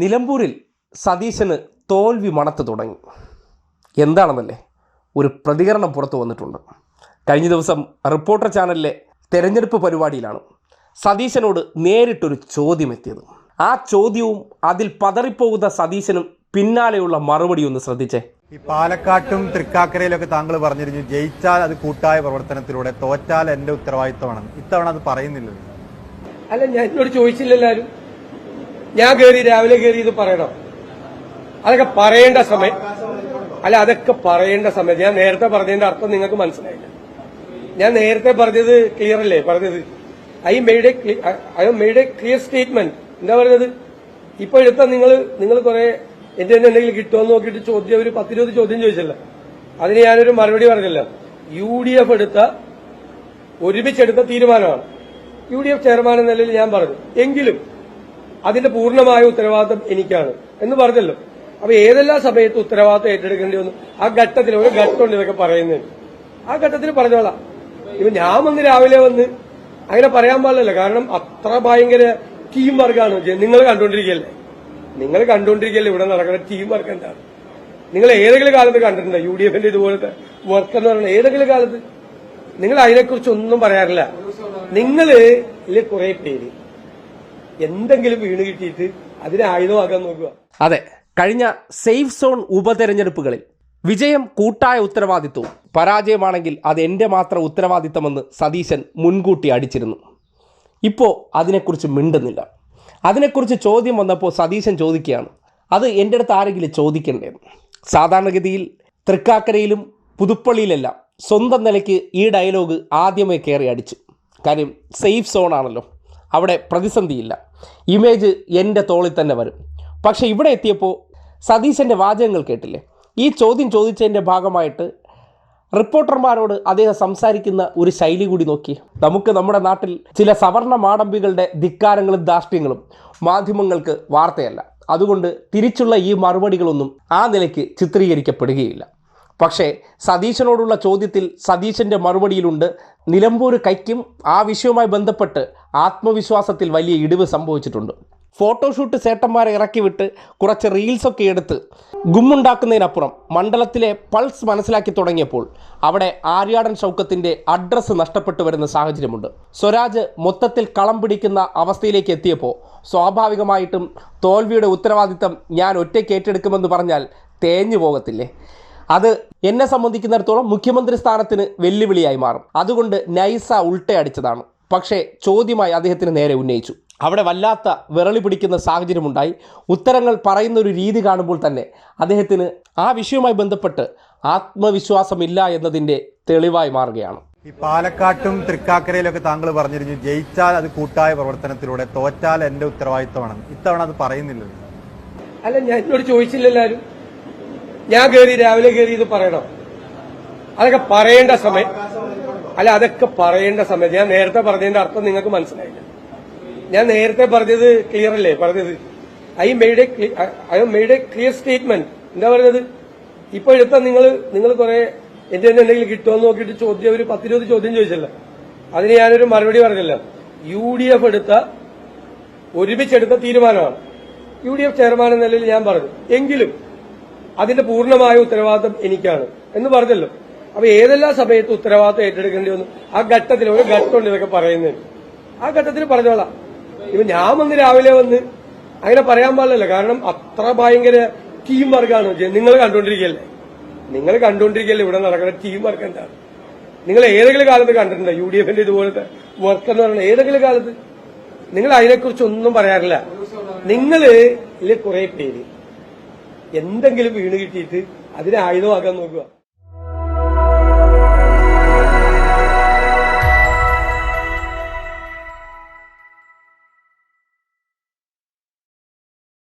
നിലമ്പൂരിൽ സതീശന് തോൽവി മണത്ത് തുടങ്ങി. എന്താണെന്നല്ലേ? ഒരു പ്രതികരണം പുറത്തു വന്നിട്ടുണ്ട്. കഴിഞ്ഞ ദിവസം റിപ്പോർട്ടർ ചാനലിലെ തെരഞ്ഞെടുപ്പ് പരിപാടിയിലാണ് സതീശനോട് നേരിട്ടൊരു ചോദ്യം എത്തിയത് ആ ചോദ്യവും അതിൽ പതറിപ്പോകുന്ന സതീശനും പിന്നാലെയുള്ള മറുപടി ഒന്ന് ശ്രദ്ധിച്ചേ. ഈ പാലക്കാട്ടും തൃക്കാക്കരയിലൊക്കെ താങ്കൾ പറഞ്ഞിരുന്നു ജയിച്ചാൽ അത് കൂട്ടായ പ്രവർത്തനത്തിലൂടെ തോറ്റാൽ എന്റെ ഉത്തരവാദിത്തമാണ്. ഇത്തവണ അത് പറയുന്നില്ലല്ലോ. അല്ല ഞാൻ എന്നോട് ചോദിച്ചില്ലല്ലോ ആരും ഞാൻ കയറി രാവിലെ കയറി ഇത് പറയണം. അതൊക്കെ പറയേണ്ട സമയം. അല്ല അതൊക്കെ പറയേണ്ട സമയം. ഞാൻ നേരത്തെ പറഞ്ഞതിന്റെ അർത്ഥം നിങ്ങൾക്ക് മനസ്സിലായില്ല. ഞാൻ നേരത്തെ പറഞ്ഞത് ക്ലിയർ അല്ലേ? പറഞ്ഞത് I made a I made a clear statement എന്താ പറഞ്ഞത്? ഇപ്പൊ എടുത്ത നിങ്ങൾ നിങ്ങൾ കുറെ എന്റെ തന്നെ എന്തെങ്കിലും കിട്ടുമെന്ന് നോക്കിയിട്ട് ചോദ്യം ഒരു പത്തിരുപത് ചോദ്യം ചോദിച്ചല്ല. അതിന് ഞാനൊരു മറുപടി പറഞ്ഞില്ല. യു ഡി എഫ് എടുത്ത ഒരുമിച്ചെടുത്ത തീരുമാനമാണ്. യു ഡി എഫ് ചെയർമാൻ എന്ന നിലയിൽ ഞാൻ പറഞ്ഞു. എങ്കിലും അതിന്റെ പൂർണമായ ഉത്തരവാദിത്തം എനിക്കാണ് എന്ന് പറഞ്ഞല്ലോ. അപ്പൊ ഏതെല്ലാം സമയത്ത് ഉത്തരവാദിത്തം ഏറ്റെടുക്കേണ്ടി വന്നു? ആ ഘട്ടത്തിൽ ഒരു ഘട്ടമുണ്ട് ഇതൊക്കെ പറയുന്നത്. ആ ഘട്ടത്തിൽ പറഞ്ഞോളാം. ഇപ്പൊ ഞാൻ വന്ന് രാവിലെ വന്ന് അങ്ങനെ പറയാൻ പാടില്ലല്ലോ. കാരണം അത്ര ഭയങ്കര ടീം വർക്കാണ് നിങ്ങൾ കണ്ടുകൊണ്ടിരിക്കുകയല്ലേ? നിങ്ങൾ കണ്ടുകൊണ്ടിരിക്കുകയല്ലേ? ഇവിടെ നടക്കുന്ന ടീം വർക്ക് എന്താണ്? നിങ്ങൾ ഏതെങ്കിലും കാലത്ത് കണ്ടിട്ടുണ്ടോ? യു ഡി എഫിന്റെ ഇതുപോലത്തെ വർക്ക് എന്ന് പറയുന്നത് ഏതെങ്കിലും കാലത്ത്? നിങ്ങൾ അതിനെക്കുറിച്ച് ഒന്നും പറയാറില്ല. നിങ്ങൾ ഇതിൽ കുറെ പേര് എന്തെങ്കിലും വീണ് കിട്ടിയിട്ട് അതിനെ ആയുധമാക്കാൻ നോക്കുക. അതെ കഴിഞ്ഞ സേഫ് സോൺ ഉപതെരഞ്ഞെടുപ്പുകളിൽ വിജയം കൂട്ടായ ഉത്തരവാദിത്വവും പരാജയമാണെങ്കിൽ അത് എന്റെ മാത്രം ഉത്തരവാദിത്തമെന്ന് സതീശൻ മുൻകൂട്ടി അടിച്ചിരുന്നു. ഇപ്പോൾ അതിനെക്കുറിച്ച് മിണ്ടുന്നില്ല. അതിനെക്കുറിച്ച് ചോദ്യം വന്നപ്പോൾ സതീശൻ ചോദിക്കുകയാണ് അത് എന്റെ അടുത്ത് ആരെങ്കിലും ചോദിക്കണ്ടേ? സാധാരണഗതിയിൽ തൃക്കാക്കരയിലും പുതുപ്പള്ളിയിലെല്ലാം സ്വന്തം നിലയ്ക്ക് ഈ ഡയലോഗ് ആദ്യമേ കയറി അടിച്ചു. കാര്യം സേഫ് സോണാണല്ലോ അവിടെ പ്രതിസന്ധിയില്ല. ഇമേജ് എന്റെ തോളിൽ തന്നെ വരും. പക്ഷേ ഇവിടെ എത്തിയപ്പോൾ സതീശന്റെ വാചകങ്ങൾ കേട്ടില്ലേ? ഈ ചോദ്യം ചോദിച്ചതിന്റെ ഭാഗമായിട്ട് റിപ്പോർട്ടർമാരോട് അദ്ദേഹം സംസാരിക്കുന്ന ഒരു ശൈലി കൂടി നോക്കി. നമുക്ക് നമ്മുടെ നാട്ടിൽ ചില സവർണ മാടമ്പികളുടെ ധിക്കാരങ്ങളും ധാർഷ്ട്യങ്ങളും മാധ്യമങ്ങൾക്ക് വാർത്തയല്ല. അതുകൊണ്ട് തിരിച്ചുള്ള ഈ മറുപടികളൊന്നും ആ നിലയ്ക്ക് ചിത്രീകരിക്കപ്പെടുകയില്ല. പക്ഷേ സതീശനോടുള്ള ചോദ്യത്തിൽ സതീശന്റെ മറുപടിയിലുണ്ട്. നിലമ്പൂർ കൈക്കും ആ വിഷയവുമായി ബന്ധപ്പെട്ട് ആത്മവിശ്വാസത്തിൽ വലിയ ഇടിവ് സംഭവിച്ചിട്ടുണ്ട്. ഫോട്ടോഷൂട്ട് സേട്ടന്മാരെ ഇറക്കി വിട്ട് കുറച്ച് റീൽസൊക്കെ എടുത്ത് ഗുമ്മുണ്ടാക്കുന്നതിനപ്പുറം മണ്ഡലത്തിലെ പൾസ് മനസ്സിലാക്കി തുടങ്ങിയപ്പോൾ അവിടെ ആര്യാടൻ ഷൗക്കത്തിന്റെ അഡ്രസ്സ് നഷ്ടപ്പെട്ടു വരുന്ന സാഹചര്യമുണ്ട്. സ്വരാജ് മൊത്തത്തിൽ കളം പിടിക്കുന്ന അവസ്ഥയിലേക്ക് എത്തിയപ്പോൾ സ്വാഭാവികമായിട്ടും തോൽവിയുടെ ഉത്തരവാദിത്തം ഞാൻ ഒറ്റയ്ക്ക് ഏറ്റെടുക്കുമെന്ന് പറഞ്ഞാൽ തേഞ്ഞു പോകത്തില്ലേ? അത് എന്നെ സംബന്ധിക്കുന്നിടത്തോളം മുഖ്യമന്ത്രി സ്ഥാനത്തിന് വെല്ലുവിളിയായി മാറും. അതുകൊണ്ട് നൈസ ഉൾട്ടയടിച്ചതാണ് പക്ഷേ ചോദ്യമായി അദ്ദേഹത്തിന് നേരെ ഉന്നയിച്ചു. അവിടെ വല്ലാത്ത വിറളി പിടിക്കുന്ന സാഹചര്യമുണ്ടായി. ഉത്തരങ്ങൾ പറയുന്ന ഒരു രീതി കാണുമ്പോൾ തന്നെ അദ്ദേഹത്തിന് ആ വിഷയവുമായി ബന്ധപ്പെട്ട് ആത്മവിശ്വാസമില്ല എന്നതിന്റെ തെളിവായി മാറുകയാണ്. ഈ പാലക്കാട്ടും തൃക്കാക്കരയിലൊക്കെ താങ്കൾ പറഞ്ഞിരുന്നു ജയിച്ചാൽ അത് കൂട്ടായ പ്രവർത്തനത്തിലൂടെ തോറ്റാൽ എന്റെ ഉത്തരവാദിത്തമാണ്. ഇത്തവണ അത് പറയുന്നില്ലല്ലോ. അല്ല ഞാൻ എന്നോട് ചോദിച്ചില്ല ആരും ഞാൻ കയറി രാവിലെ കയറി ഇത് പറയണം. അതൊക്കെ പറയേണ്ട സമയം. അല്ല അതൊക്കെ പറയേണ്ട സമയം. ഞാൻ നേരത്തെ പറഞ്ഞതിന്റെ അർത്ഥം നിങ്ങൾക്ക് മനസ്സിലായില്ല. ഞാൻ നേരത്തെ പറഞ്ഞത് ക്ലിയർ അല്ലേ? പറഞ്ഞത്. I made a I made a clear statement എന്താ പറയുന്നത് ഇപ്പൊ എടുത്ത നിങ്ങൾ നിങ്ങൾ കുറെ എന്റെ തന്നെ എന്തെങ്കിലും കിട്ടുമെന്ന് നോക്കിയിട്ട് ചോദ്യം ഒരു പത്തിരുപത് ചോദ്യം ചോദിച്ചല്ലോ. അതിന് ഞാനൊരു മറുപടി പറഞ്ഞല്ലോ. യു ഡി എഫ് എടുത്ത ഒരുമിച്ചെടുത്ത തീരുമാനമാണ്. യു ഡി എഫ് ചെയർമാൻ എന്ന നിലയിൽ ഞാൻ പറഞ്ഞു. എങ്കിലും അതിന്റെ പൂർണമായ ഉത്തരവാദിത്തം എനിക്കാണ് എന്ന് പറഞ്ഞല്ലോ. അപ്പൊ ഏതെല്ലാം സമയത്ത് ഉത്തരവാദിത്തം ഏറ്റെടുക്കേണ്ടി വന്നു? ആ ഘട്ടത്തിൽ ഒരു ഘട്ടമുണ്ട് ഇതൊക്കെ പറയുന്നതിന് ആ ഘട്ടത്തിൽ പറഞ്ഞോളാം. ഇപ്പൊ ഞാൻ വന്ന് രാവിലെ വന്ന് അങ്ങനെ പറയാൻ പാടില്ലല്ലോ. കാരണം അത്ര ഭയങ്കര ടീം വർക്കാണ് നിങ്ങൾ കണ്ടുകൊണ്ടിരിക്കുകയല്ലേ? നിങ്ങൾ കണ്ടുകൊണ്ടിരിക്കുകയല്ലേ? ഇവിടെ നടക്കുന്ന ടീം വർക്ക് എന്താണ്? നിങ്ങൾ ഏതെങ്കിലും കാലത്ത് കണ്ടിട്ടുണ്ടോ? യു ഡി എഫിന്റെ ഇതുപോലത്തെ വർക്ക് എന്ന് പറയുന്നത് ഏതെങ്കിലും കാലത്ത്? നിങ്ങൾ അതിനെക്കുറിച്ച് ഒന്നും പറയാറില്ല ഇതിൽ കുറെ പേര് എന്തെങ്കിലും വീണ് കിട്ടിയിട്ട് അതിനെ ആയുധമാക്കാൻ നോക്കുക.